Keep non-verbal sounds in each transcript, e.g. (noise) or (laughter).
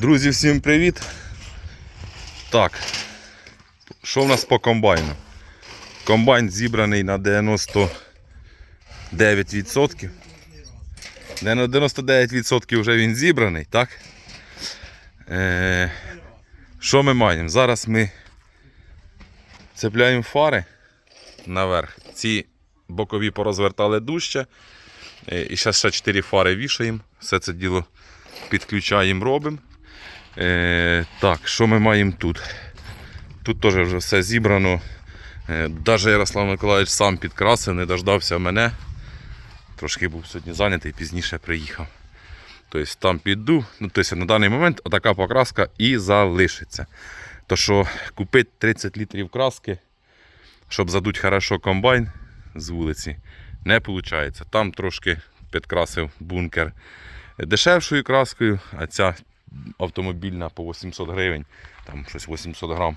Друзі, всім привіт. Так, що в нас по комбайну? Комбайн зібраний на 99%. Де на 99% вже він зібраний, так? Е, що ми маємо? Зараз ми цепляємо фари наверх. Ці бокові порозвертали дужче. Е, І зараз ще 4 фари вішаємо. Все це діло підключаємо, робимо. Е, так, що ми маємо тут? Тут теж вже все зібрано. Е, Даже Ярослав Миколаївич сам підкрасив, не дождався мене. Трошки був сьогодні зайнятий, пізніше приїхав. Тобто там піду. Ну, тобто на даний момент така покраска і залишиться. То що купити 30 літрів краски, щоб задуть хорошо комбайн з вулиці, не виходить. Там трошки підкрасив бункер дешевшою краскою, а ця автомобільна по 800 гривень, там щось 800 грам.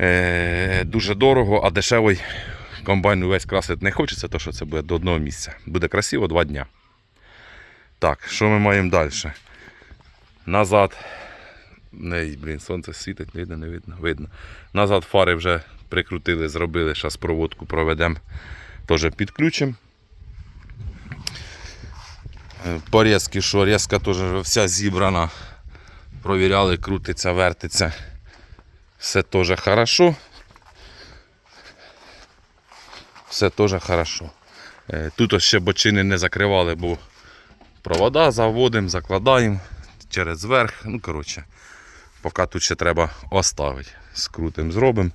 Е, дуже дорого, а дешевий комбайн увесь красити не хочеться, то що це буде до одного місця. Буде красиво два дня. Так, що ми маємо далі? Назад. Не, блін, сонце світить, видно, не видно, видно. Назад фари вже прикрутили, зробили, зараз проводку проведемо, теж підключимо. Порізки, що резка теж вся зібрана. Провіряли, крутиться, вертиться. Все теж хорошо. Все теж хорошо. Е, Тут ще бочини не закривали, бо провода заводимо, закладаємо через верх. Ну, коротше, поки тут ще треба оставити. Скрутимо, зробимо.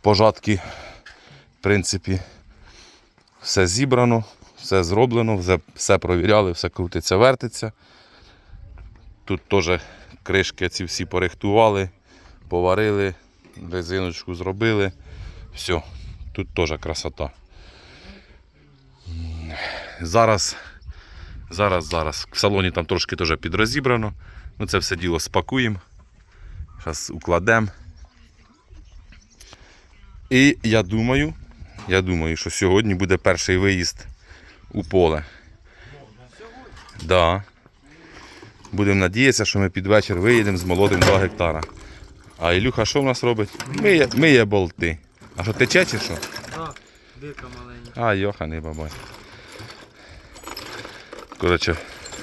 Пожатки, в принципі, все зібрано, все зроблено, все, все провіряли, все крутиться, вертиться. Тут теж кришки ці всі порихтували, поварили, резиночку зробили. Все, тут теж красота. Зараз, зараз, зараз. В салоні там трошки теж підрозібрано. Ми це все діло спакуємо. Зараз укладемо. І я думаю, я думаю, що сьогодні буде перший виїзд у поле. Да. Будемо надіятися, що ми під вечір виїдемо з молодим 2 гектара. А Ілюха що в нас робить? Миє, миє болти. А що тече чи що? Так, дика маленька. А, йоханий бабай. Коротше,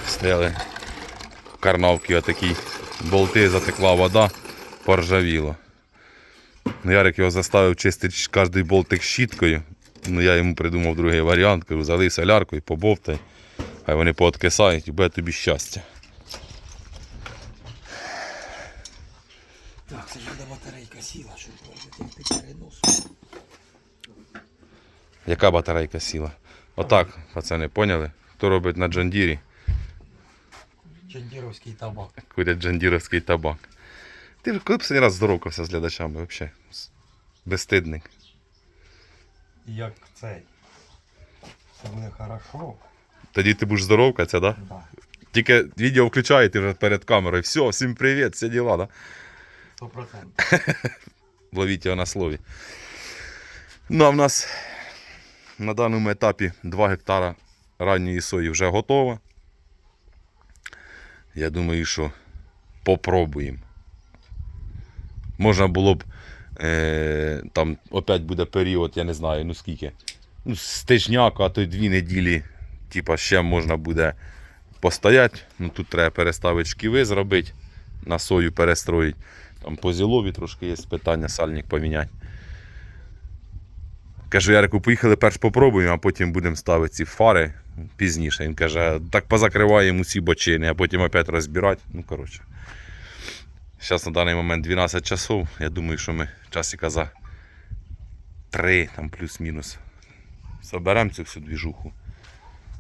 стояли в карнавці отакі болти, затекла вода, поржавіло. Ну, Ярик його заставив чистити кожний болтик щіткою. Ну, я йому придумав другий варіант, кажу, залий солярку і побовтай. Хай вони пооткисають і буде тобі щастя. Так, це ж де батарейка сіла, щоб ти перенос. Яка батарейка сіла? Отак, пацани, поняли? Хто робить на Джандірі? Чендіровський табак. курять джандіровський табак. Ти ж коли б раз здоровкався з глядачами взагалі? Безстидник. Як цей. Це буде хорошо. Тоді ти будеш здоровкатися, да? Да. Тільки відео включає, ти вже перед камерою. Все, всім привіт, всі діла, да? Сто процентів. (laughs) Ловіть його на слові. Ну, а в нас на даному етапі 2 гектара ранньої сої вже готово. Я думаю, що попробуємо. Можна було б е, там опять буде період, я не знаю, ну скільки. Ну, з тижняка, а то й дві неділі. Типа ще можна буде постояти. Ну, тут треба переставити шківи зробити, на сою перестроїти. Там по зілові трошки є питання, сальник поміняти. Кажу, Ярику, поїхали перш попробуємо, а потім будемо ставити ці фари пізніше. Він каже, так позакриваємо усі бочини, а потім опять розбирати. Ну, коротше. Зараз на даний момент 12 часов. Я думаю, що ми часика за 3, там плюс-мінус. Соберемо цю всю двіжуху.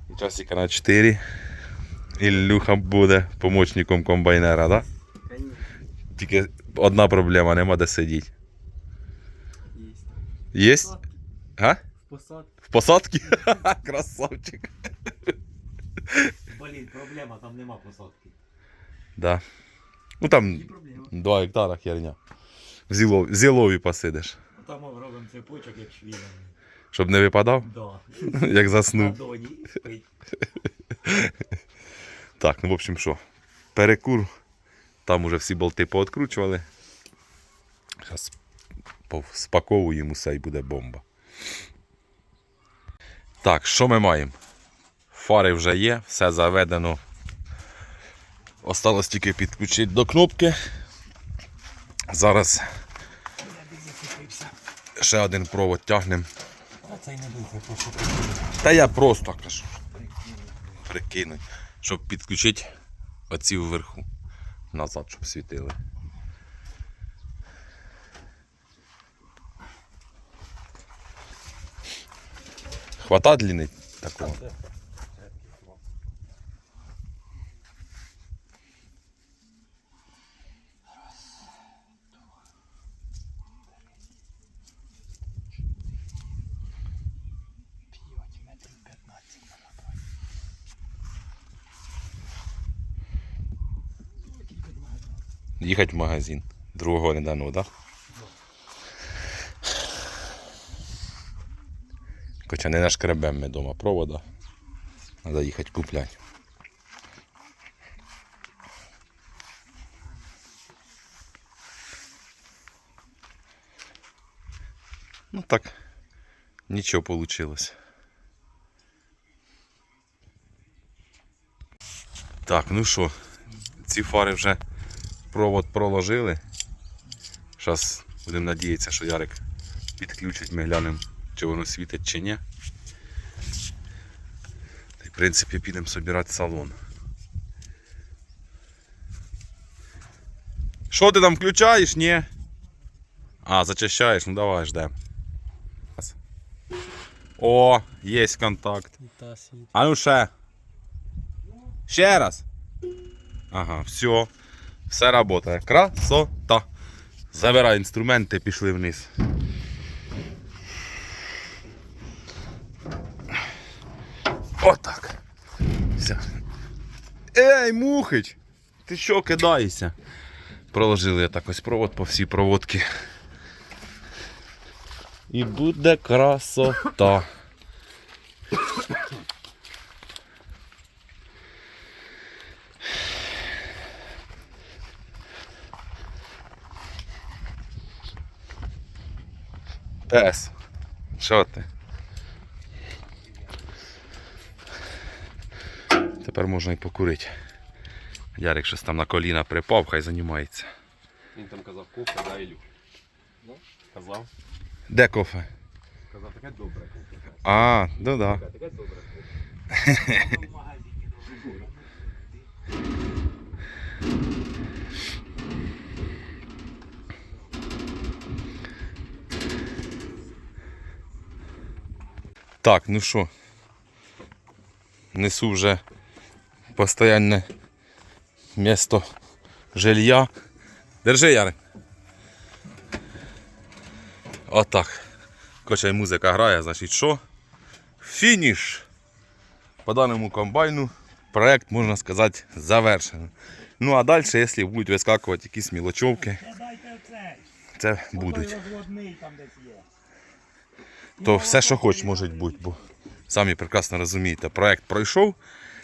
І часика на 4. Ілюха буде помічником комбайнера, так? Да? Тільки одна проблема, нема де сидіти. є. Є? А? В посадці. В посадці? (laughs) Красавчик. Блін, проблема, там нема посадки. Да. Ну там. 2 гектара херня. В зілові, в зілові посидиш. Там ми робимо цепочок, як швіном. Щоб не випадав, Да. (laughs) як заснув. (laughs) Так, ну в общем що, перекур. Там уже всі болти пооткручували. Зараз спаковуємо усе і буде бомба. Так, що ми маємо? Фари вже є, все заведено. Осталось тільки підключити до кнопки. Зараз ще один провод тягнемо. Та я просто кажу. Прикинуть, щоб підключити оці вверху. Назад, щоб світили. Хвата длини такого. Їхати в магазин. Другого не дано, так? Хоча не нашкребем ми вдома провода. Треба їхати купляти. Ну так, нічого вийшло. Так, ну що, ці фари вже провод проложили. Зараз будемо надіятися, що Ярик підключить, ми глянемо, чи воно світить чи ні. Й, в принципі, підемо збирати салон. Що ти там включаєш? Ні? А, зачищаєш, ну давай ждемо. О, є контакт. А ну ще. Ще раз. Ага, все. Все работає. Красота. Забирай інструменти, пішли вниз. Отак. Все. Ей, мухич! Ти що кидаєшся? Проложили я так ось провод по всій проводці. І буде красота. Пес. Що ти? Тепер можна і покурити. Ярик щось там на коліна припав, хай займається. Він там казав кофе, да, Ілю? Ну, казав. Де кофе? Казав, таке добре кофе. А, ну да. Таке добре кофе. (laughs) В магазині добре. (laughs) Так, ну що. Несу вже постоянне місто жилья. Держи, Ярик. Отак. Кочай музика грає, значить що? Фініш. По даному комбайну проект, можна сказати, завершено. Ну а далі, якщо будуть вискакувати якісь мілочовки, це будуть. То все, що хоч може бути, бо самі прекрасно розумієте, проект пройшов,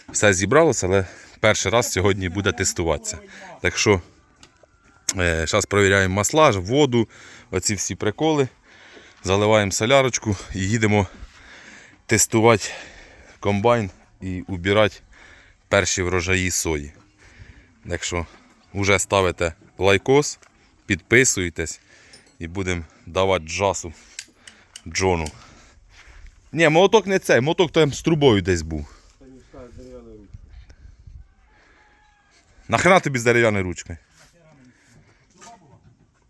все зібралося, але перший раз сьогодні буде тестуватися. Так що зараз перевіряємо масла, воду, оці всі приколи, заливаємо солярочку і їдемо тестувати комбайн і убирати перші врожаї сої. Так що вже ставите лайкос, підписуєтесь і будемо давати джасу. Джону. Ні, молоток не цей, молоток там з трубою десь був. Нахрена тобі з дерев'яною ручкою?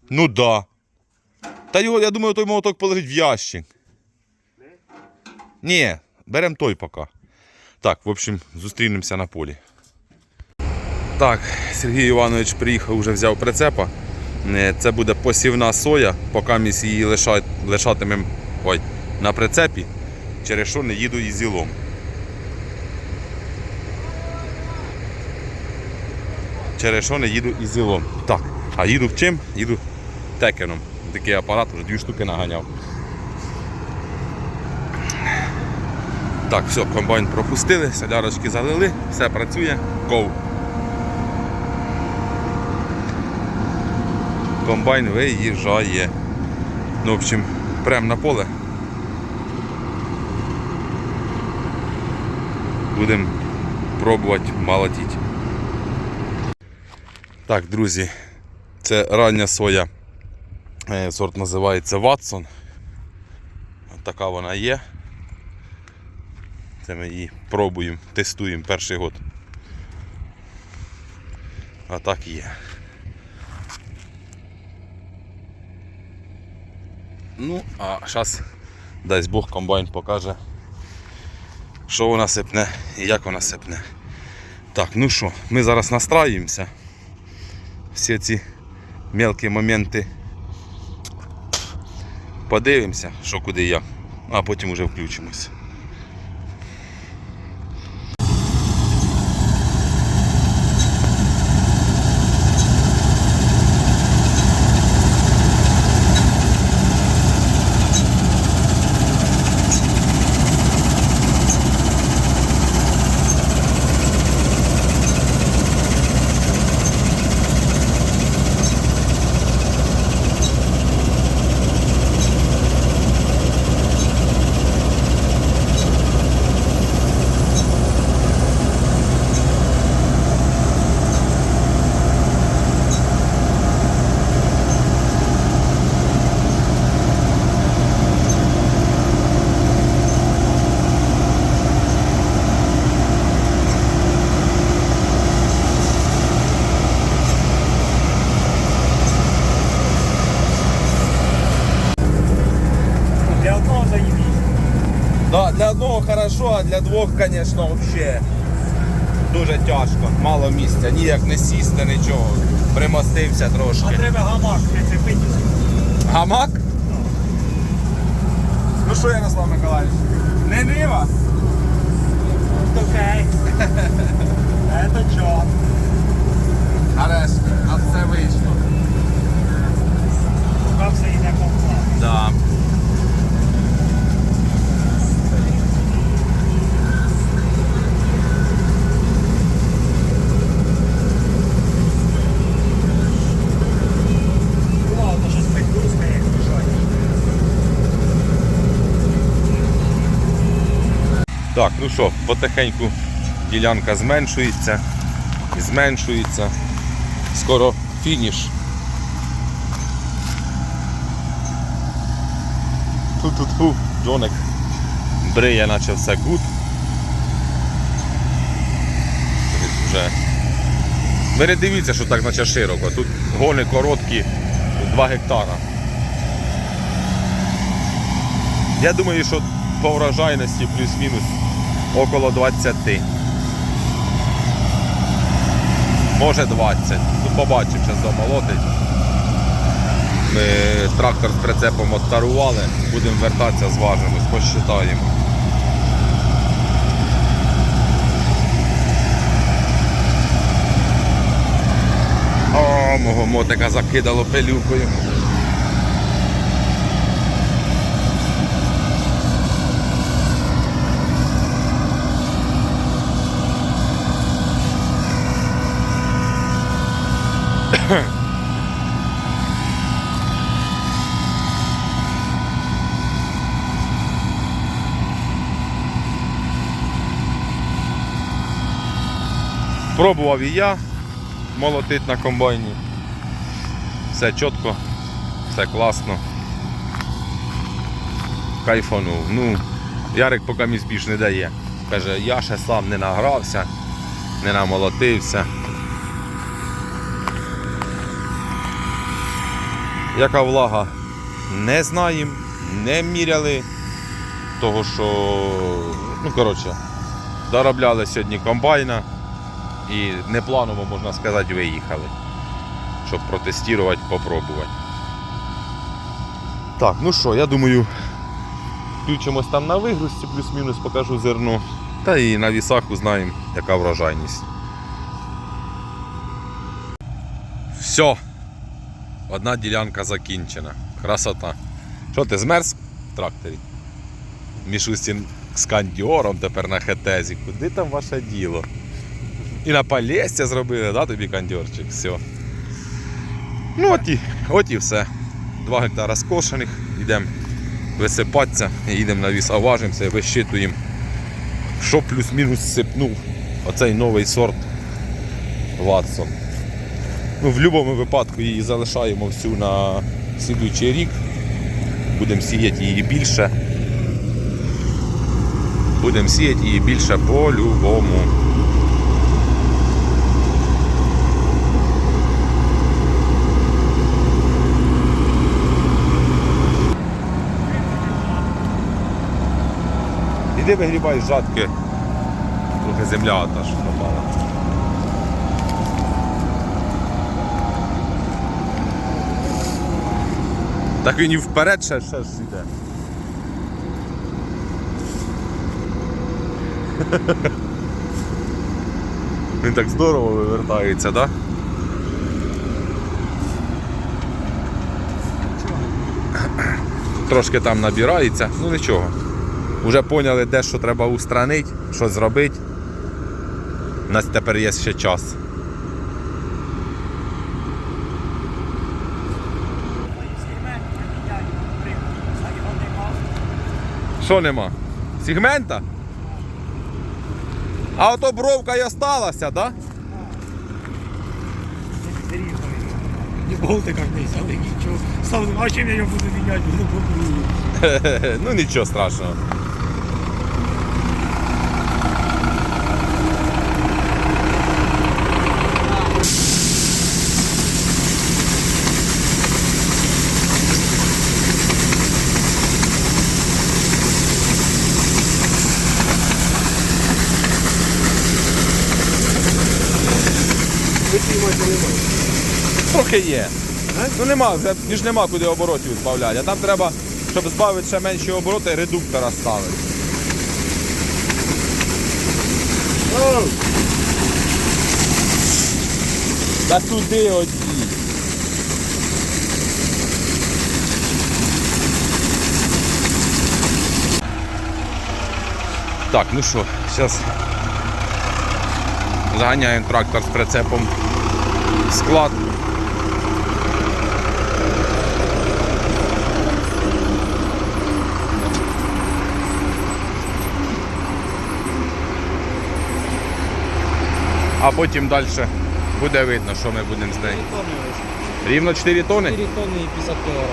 Ну да. Та його, я думаю, той молоток положить в ящик. Ні, беремо той поки. Так, в общем, зустрінемося на полі. Так, Сергій Іванович приїхав, вже взяв прицепа. Е, Це буде посівна соя, поки ми її лишатимемо ой, на прицепі, через що не їду із зілом. Через що не їду із зілом. Так, а їду в чим? Їду текеном. Такий апарат, вже дві штуки наганяв. Так, все, комбайн пропустили, солярочки залили, все працює, ков. Комбайн виїжджає. Ну, в общем, прямо на поле. Будемо пробувати молотити. Так, друзі, це рання соя. Е, Сорт називається Ватсон. Така вона є. Це ми її пробуємо, тестуємо перший год. А так є. Ну, а зараз дасть Бог комбайн покаже, що вона сипне і як вона сипне. Так, ну що, ми зараз настраюємося. Всі ці мелкі моменти подивимося, що куди як, а потім уже включимося. Для одного заїбіть. Да, для одного хорошо, а для двох, звісно, взагалі дуже тяжко. Мало місця, ніяк не сісти, нічого. Примостився А треба гамак прицепитися. Гамак? Ну що, Ярослав Миколаївич? Не нива? Окей. (laughs) Это чо? Нарешті, а це вийшло. Все йде по плану. Да. Думав, то щось підгрузка, як мішає. Так, ну що, потихеньку ділянка зменшується зменшується. Скоро фініш. Ту-ту-ту, Джоник бриє, наче все гуд. Вже. Ви не дивіться, що так наче широко. Тут гони короткі, 2 гектара. Я думаю, що по врожайності плюс-мінус около 20. Може 20. Ну, побачимо, зараз домолотить. Ми трактор з прицепом оттарували, будемо вертатися, зважимось, посчитаємо. О, мого мотика закидало пилюкою. (coughs) Пробував і я молотить на комбайні. Все чітко, все класно. Кайфанув. Ну, Ярик поки мій більш не дає. Каже, я ще сам не награвся, не намолотився. Яка влага? Не знаємо, не міряли. Того що, ну коротше, доробляли сьогодні комбайна і непланово, можна сказати, виїхали, щоб протестувати, попробувати. Так, ну що, я думаю, включимось там на вигрузці, плюс-мінус покажу зерно. Та і на вісах узнаємо, яка врожайність. Все. Одна ділянка закінчена. Красота. Що ти змерз в тракторі? Мішустін з кандьором тепер на хетезі. Куди там ваше діло? І на Полєстя зробили, да, тобі кандьорчик, все. Ну от і, от і все. Два гектара скошених, йдемо висипатися, їдемо на віс, а важимося і вищитуємо, що плюс-мінус сипнув оцей новий сорт Ватсон. Ну, в будь-якому випадку її залишаємо всю на слідуючий рік. Будемо сіяти її більше. Будемо сіяти її більше по-любому. Іди вигрібай жатки. Трохи земля та що напала. Так він і вперед ще, ще ж йде. (laughs) Він так здорово вивертається, так? Да? Трошки там набирається, ну нічого. Уже поняли, де що треба устранити, що зробити. У нас тепер є ще час. Що нема? Сегмента? А ото бровка і осталася, да? Не болтиках не але нічого. Став, а чим я його буду міняти? Ну нічого страшного. Трохи є. Ну нема, вже ж нема куди оборотів збавляти. А там треба, щоб збавити ще менші обороти, редуктора ставити. Та туди одні. Так, ну що, зараз заганяємо трактор з прицепом в склад. А потім далі буде видно, що ми будемо з нею. Рівно 4 тони? 4 тонни і 50 кілограмів.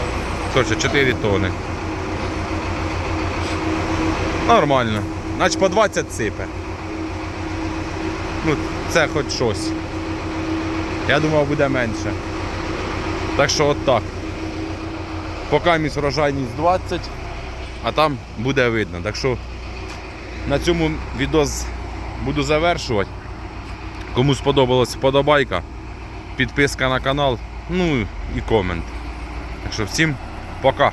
Короче, 4 тони. Нормально. Значить по 20 сипе. Ну, це хоч щось. Я думав буде менше. Так що от так. Поки місь врожайність 20, а там буде видно. Так що на цьому відос буду завершувати. Кому сподобалась вподобайка, підписка на канал, ну і комент. Так що всім пока.